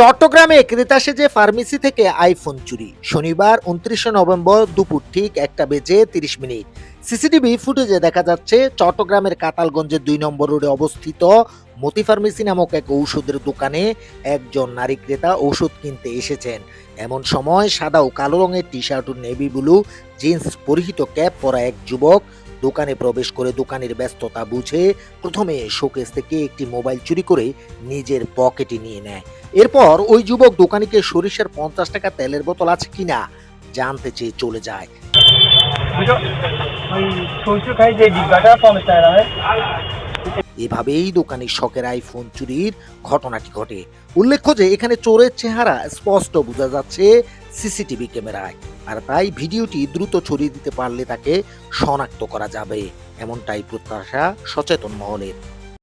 চট্টগ্রামে ক্রেতা সেজে ফার্মেসি থেকে আইফোন চুরি। শনিবার, উনত্রিশে নভেম্বর দুপুর ঠিক একটা বেজে তিরিশ মিনিট। সিসিটিভি ফুটেজে দেখা যাচ্ছে, চট্টগ্রামের কাতালগঞ্জের দুই নম্বর রোডে অবস্থিত মতি ফার্মেসি নামক এক ঔষধের দোকানে একজন নারী ক্রেতা ঔষধ কিনতে এসেছেন। এমন সময় সাদা ও কালো রঙের টি শার্ট ও নেভি ব্লু জিন্স পরিহিত ক্যাপ পরা এক যুবক দোকানে প্রবেশ করে দোকানের ব্যস্ততা বুঝে প্রথমে শোকেস থেকে একটি মোবাইল চুরি করে নিজের পকেটে নিয়ে নেয়। এরপর ওই যুবক দোকানিকে সরিষার পঞ্চাশ টাকা তেলের বোতল আছে কিনা জানতে চেয়ে চলে যায়। এভাবেই দোকানের শখের আইফোন চুরির ঘটনাটি ঘটে। উল্লেখ্য যে এখানে চোরের চেহারা স্পষ্ট বোঝা যাচ্ছে সিসিটিভি ক্যামেরায়। আর তাই ভিডিওটি দ্রুত ছড়িয়ে দিতে পারলে তাকে শনাক্ত করা যাবে। এমনটাই প্রত্যাশা সচেতন মহলের।